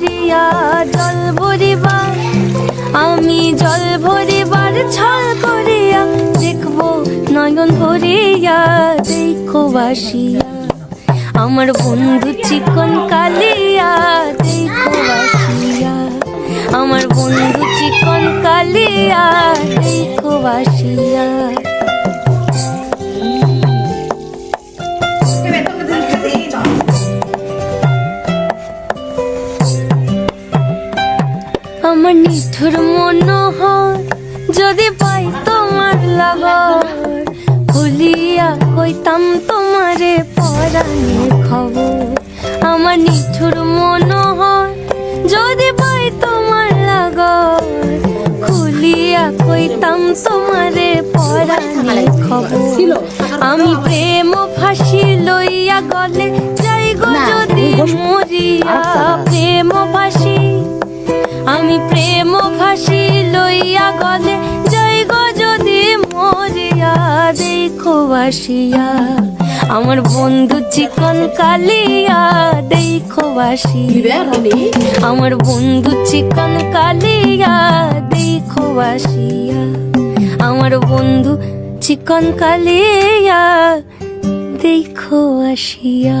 ভরিয়া জল ভরিবা, আমি জল ভরিবার ছল করিয়া দেখব নয়ন ভরিয়া, দেখো বাসিয়া। আমার বন্ধু চিকন কালিয়া নিঠুর মনোহর যদি পাই তোমার লাগর খুলিয়া কইতাম তোমারে পরাণের খবর। আমার নিঠুর মনোহর যদি পাই তোমার লাগর খুলিয়া কইতাম তোমারে পরাণের খবর। আমি প্রেম ফাঁসি লইয়া গলে যাই গো যদি মরিয়া ফাঁসি আমি প্রেম ফাঁসি লইয়া গলে গো যদি মরিয়া দেখো বাসিয়া। আমার বন্ধু চিকন কালিয়া দেখো বাসিয়া। আমার বন্ধু চিকন কালিয়া দেখো বাসিয়া। আমার বন্ধু চিকন কালিয়া দেখো আসিয়া